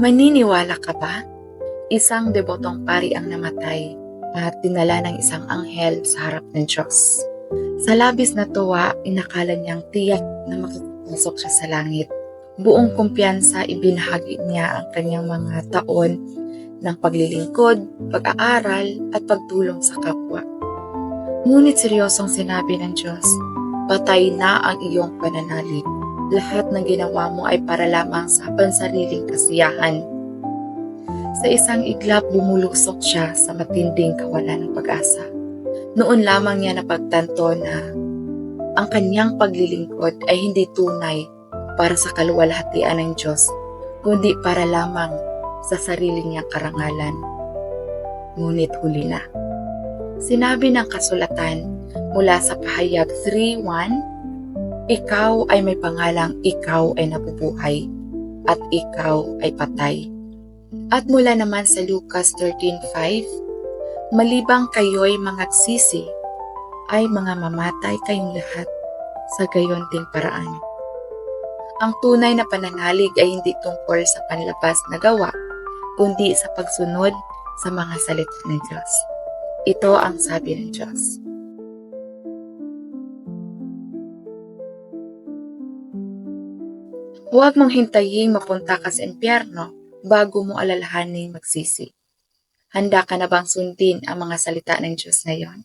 Maniniwala ka ba? Isang debotong pari ang namatay at dinala ng isang anghel sa harap ng Diyos. Sa labis na tuwa, inakala niyang tiyak na makakapasok siya sa langit. Buong kumpiyansa ibinahagi niya ang kanyang mga taon ng paglilingkod, pag-aaral at pagtulong sa kapwa. Ngunit seryosong sinabi ng Diyos, patay na ang iyong pananalig. Lahat ng ginawa mo ay para lamang sa pansariling kasiyahan. Sa isang iglap bumulusok siya sa matinding kawalan ng pag-asa. Noon lamang niya napagtanto na ang kanyang paglilingkod ay hindi tunay para sa kaluwalhatian ng Diyos, kundi para lamang sa sarili niyang karangalan. Ngunit huli na. Sinabi ng kasulatan mula sa pahayag 3.1, Ikaw ay may pangalang ikaw ay nabubuhay at ikaw ay patay. At mula naman sa Lucas 13.5, Malibang kayo'y mangagsisi, ay mga mamatay kayong lahat sa gayon ding paraan. Ang tunay na pananalig ay hindi tungkol sa panlabas na gawa, kundi sa pagsunod sa mga salita ng Diyos. Ito ang sabi ng Diyos. Huwag mong hintayin mapunta ka sa impyerno bago mo alalahaning magsisi. Handa ka na bang sundin ang mga salita ng Diyos ngayon?